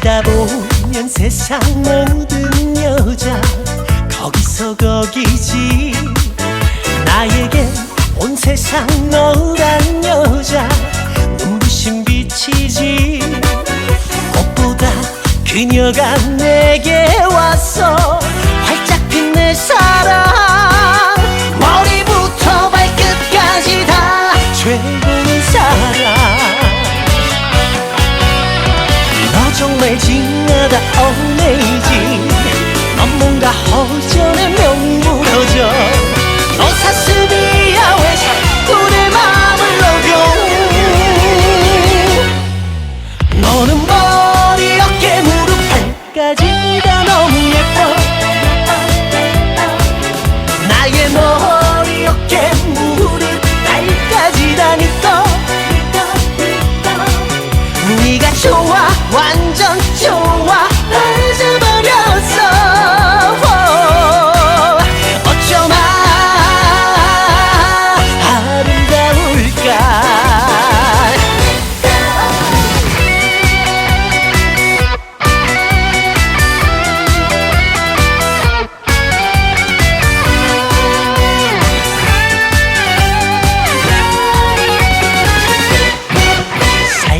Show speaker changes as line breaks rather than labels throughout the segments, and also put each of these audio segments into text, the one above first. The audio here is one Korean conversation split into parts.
보면 세상 모든 여자 거기서 거기지. 나에겐 온 세상 너란 여자 눈부신 빛이지. 꽃보다 그녀가 내게 왔어. 활짝 핀 내 사랑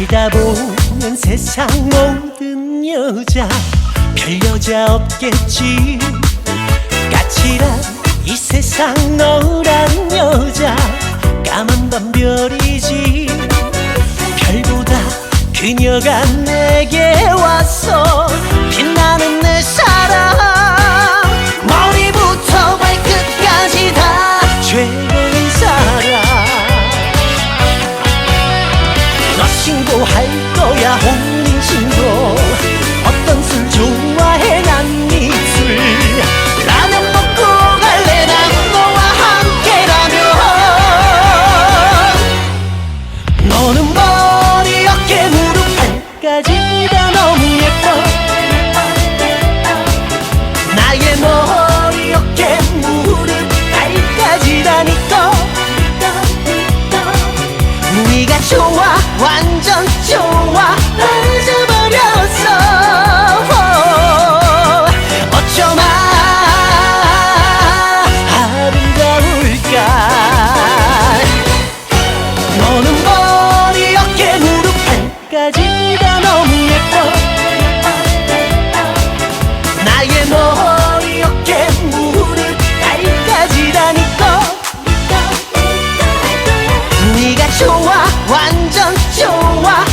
살다 보면 세상 모든 여자 별 여자 없겠지. 까칠한 이 세상 너란 여자 까만 밤별이지. 별보다 그녀가 내게 왔어 신 네가 좋아 완전 좋아 날 잡아버렸어 어쩌나 아름다울까. 너는 머리 어깨 무릎 발까지 다 너무 예뻐. 나의 머리 어깨 무릎 발까지 다니까. 네가 좋아 완전 좋아